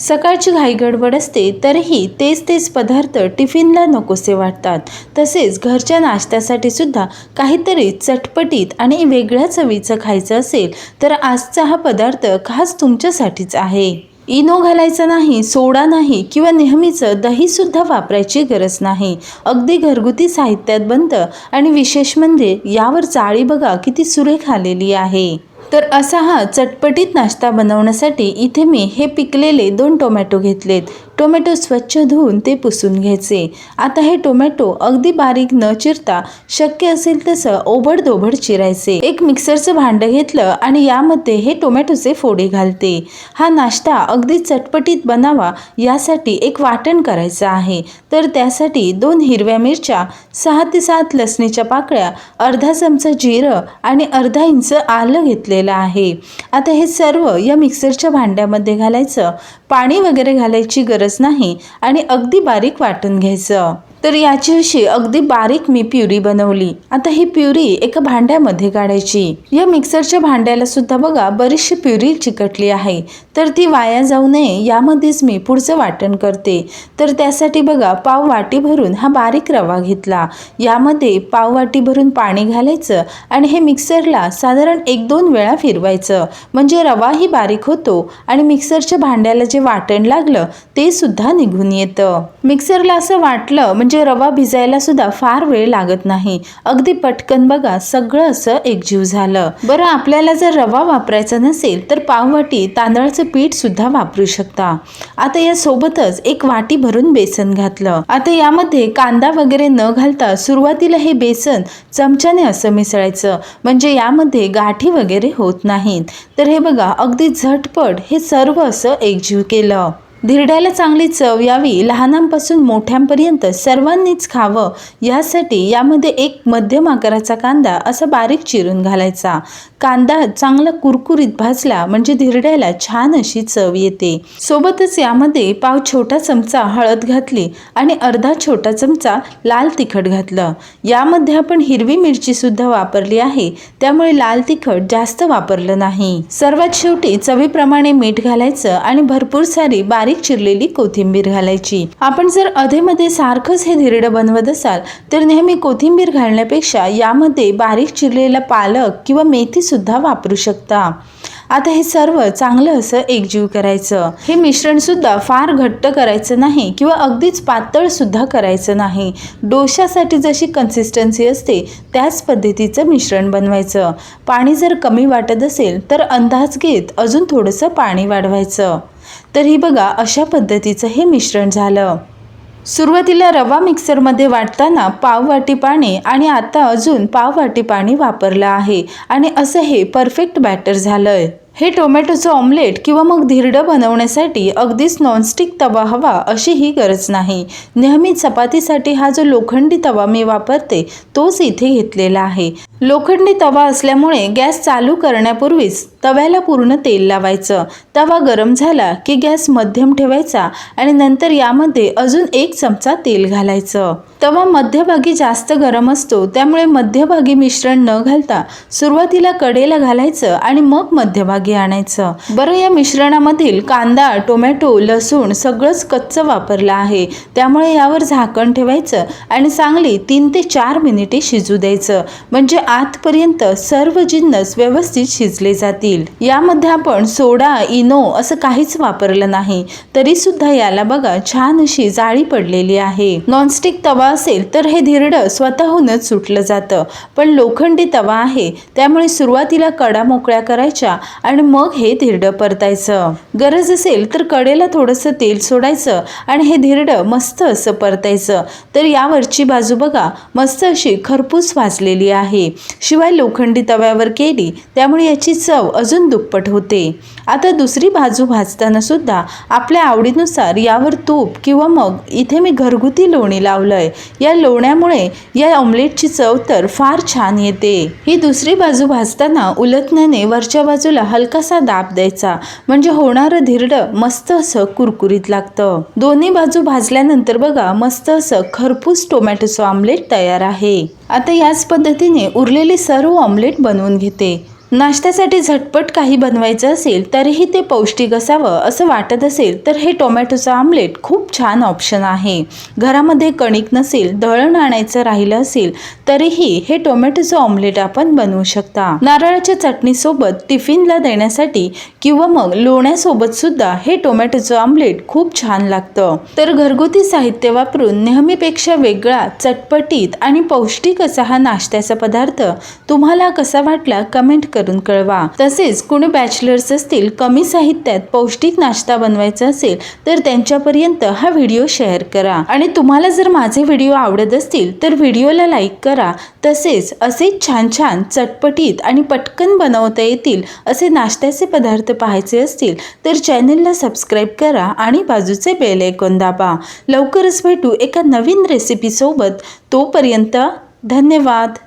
सकाळची घाई गडबड असते तरीही तेच तेच पदार्थ टिफिनला नकोसे वाटतात. तसेच घरच्या नाश्त्यासाठी सुद्धा काहीतरी चटपटीत आणि वेगळ्या चवीचं खायचं असेल तर आजचा हा पदार्थ खास तुमच्यासाठीच आहे. इनो घालायचा नाही सोडा नाही किंवा नेहमीचं दहीसुद्धा वापरायची गरज नाही. अगदी घरगुती साहित्यात बनतं आणि विशेष म्हणजे यावर चाळी बघा किती सुरेख आलेली आहे. तर असा हा चटपटीत नाश्ता बनवण्यासाठी इथे मी हे पिकलेले दोन टोमॅटो घेतलेत. टोमॅटो स्वच्छ धुवून ते पुसून घ्यायचे. आता हे टोमॅटो अगदी बारीक न चिरता शक्य असेल तसं ओबडधोबड चिरायचे. एक मिक्सरचं भांडं घेतलं आणि यामध्ये हे टोमॅटोचे फोडे घालते. हा नाश्ता अगदी चटपटीत बनावा यासाठी एक वाटण करायचं आहे. तर त्यासाठी दोन हिरव्या मिरच्या सहा ते सात लसणीच्या पाकळ्या अर्धा चमचा जिरं आणि अर्धा इंच आलं घेतलेलं आहे. आता हे सर्व या मिक्सरच्या भांड्यामध्ये घालायचं. पाणी वगैरे घालायची गरज नाही आणि अगदी बारीक वाटून घ्यायचं. तर याची अशी अगदी बारीक मी प्युरी बनवली. आता ही प्युरी एका भांड्यामध्ये काढायची. या मिक्सरच्या भांड्याला सुद्धा बघा बरीचशी प्युरी चिकटली आहे. तर ती वाया जाऊ नये यामध्येच मी पुढचं वाटण करते. तर त्यासाठी बघा पाव वाटी भरून हा बारीक रवा घेतला. यामध्ये पाव वाटी भरून पाणी घालायचं आणि हे मिक्सरला साधारण एक दोन वेळा फिरवायचं. म्हणजे रवाही बारीक होतो आणि मिक्सरच्या भांड्याला जे वाटण लागलं ते सुद्धा निघून येतं. मिक्सरला असं वाटलं म्हणजे म्हणजे रवा भिजायला सुद्धा फार वेळ लागत नाही. अगदी पटकन बघा सगळं असं एकजीव झालं. बरं आपल्याला जर रवा वापरायचा नसेल तर पाववाटी तांदळाचं पीठ सुद्धा वापरू शकता. आता या सोबतच एक वाटी भरून बेसन घातलं. आता यामध्ये कांदा वगैरे न घालता सुरुवातीला हे बेसन चमच्याने असं मिसळायचं. म्हणजे यामध्ये गाठी वगैरे होत नाहीत. तर हे बघा अगदी झटपट हे सर्व असं एकजीव केलं. धिरड्याला चांगली चव यावी लहानांपासून मोठ्यांपर्यंत सर्वांनीच खावं यासाठी यामध्ये एक मध्यम आकाराचा कांदा असा बारीक चिरून घालायचा. कांदा चांगला कुरकुरीत भाजला म्हणजे धिरड्याला छान अशी चव येते. सोबतच यामध्ये पाव छोटा चमचा हळद घातली आणि अर्धा छोटा चमचा लाल तिखट घातलं. यामध्ये आपण हिरवी मिरची सुद्धा वापरली आहे त्यामुळे लाल तिखट जास्त वापरलं नाही. सर्वात शेवटी चवीप्रमाणे मीठ घालायचं आणि भरपूर सारी बारीक बारीक चिरलेली कोथिंबीर घालायची. आपण जर अधेमध्ये सारखंच हे धिरडं बनवत असाल तर नेहमी कोथिंबीर घालण्यापेक्षा यामध्ये बारीक चिरलेला पालक किंवा मेथी सुद्धा वापरू शकता. आता हे सर्व चांगलं असं एकजीव करायचं. हे मिश्रण सुद्धा फार घट्ट करायचं नाही किंवा अगदीच पातळ सुद्धा करायचं नाही. डोशासाठी जशी कन्सिस्टन्सी असते त्याच पद्धतीचं मिश्रण बनवायचं. पाणी जर कमी वाटत असेल तर अंदाज घेत अजून थोडंसं पाणी वाढवायचं. तर ही बघा अशा पद्धतीचं हे मिश्रण झालं. सुरुवातीला रवा मिक्सरमध्ये वाटताना पाव वाटी पाणी आणि आता अजून पाव वाटी पाणी वापरलं आहे. आणि असं हे परफेक्ट बॅटर झालं आहे हे टोमॅटोचं ऑमलेट किंवा मग धिरडं बनवण्यासाठी अगदीच नॉनस्टिक तवा हवा अशी ही गरज नाही. नेहमी चपातीसाठी हा जो लोखंडी तवा मी वापरते तोच इथे घेतलेला आहे. लोखंडी तवा असल्यामुळे गॅस चालू करण्यापूर्वीच तव्याला पूर्ण तेल लावायचं. तवा गरम झाला की गॅस मध्यम ठेवायचा आणि नंतर यामध्ये अजून एक चमचा तेल घालायचं. तवा मध्यभागी जास्त गरम असतो त्यामुळे मध्यभागी मिश्रण न घालता सुरुवातीला कडेला घालायचं आणि मग मध्यभागी आणायचं. बरं या मिश्रणामधील कांदा टोमॅटो लसूण सगळंच कच्चं वापरलं आहे. त्यामुळे यावर झाकण ठेवायचं आणि चांगली तीन ते चार मिनिटे शिजू द्यायचं. म्हणजे आतपर्यंत सर्व जिन्नस व्यवस्थित शिजले जातील. यामध्ये आपण सोडा इनो असं काहीच वापरलं नाही. तरी सुद्धा याला बघा छान अशी जाळी पडलेली आहे. नॉनस्टिक तवा असेल तर हे धिरडं स्वतःहूनच सुटलं जातं. पण लोखंडी तवा आहे त्यामुळे सुरुवातीला कडा मोकळ्या करायच्या आणि मग हे धिरडं परतायचं. गरज असेल तर कडेला थोडंसं तेल सोडायचं आणि हे धिरडं मस्त असं परतायचं. तर यावरची बाजू बघा मस्त अशी खरपूस भाजलेली आहे. शिवाय लोखंडी तव्यावर केली त्यामुळे याची चव अजून दुप्पट होते. आता दुसरी बाजू भाजताना सुद्धा आपल्या आवडीनुसार यावर तूप किंवा मग इथे मी घरगुती लोणी लावलंय. या लोण्यामुळे या ऑमलेटची चव तर फार छान येते. ही दुसरी बाजू भाजताना उलटण्याने वरच्या बाजूला हलकासा दाब द्यायचा. म्हणजे होणारं धिरडं मस्त असं कुरकुरीत लागतं. दोन्ही बाजू भाजल्यानंतर बघा मस्त असं खरपूस टोमॅटोचं ऑमलेट तयार आहे. आता याच पद्धतीने उरलेले सर्व ऑमलेट बनवून घेते. नाश्त्यासाठी झटपट काही बनवायचं असेल तरीही ते पौष्टिक असावं असं वाटत असेल तर हे टोमॅटोचं आमलेट खूप छान ऑप्शन आहे. घरामध्ये कणिक नसेल दळण आणायचं राहिलं असेल तरीही हे टोमॅटोचं ऑमलेट आपण बनवू शकता. नारळाच्या चटणीसोबत टिफिनला देण्यासाठी किंवा मग लोण्यासोबत सुद्धा हे टोमॅटोचं आमलेट खूप छान लागतं. तर घरगुती साहित्य वापरून नेहमीपेक्षा वेगळा चटपटीत आणि पौष्टिक असा हा नाश्त्याचा पदार्थ तुम्हाला कसा वाटला कमेंट करून कळवा. तसेच कुणी बॅचलर्स असतील कमी साहित्यात पौष्टिक नाश्ता बनवायचा असेल तर त्यांच्यापर्यंत हा व्हिडिओ शेअर करा. आणि तुम्हाला जर माझे व्हिडिओ आवडत असतील तर व्हिडिओला लाईक करा. तसेच असे छान छान चटपटीत आणि पटकन बनवता येतील असे नाश्त्याचे पदार्थ पाहायचे असतील तर चॅनेलला सबस्क्राईब करा आणि बाजूचे बेल ऐकून दाबा. लवकरच भेटू एका नवीन रेसिपीसोबत तोपर्यंत धन्यवाद.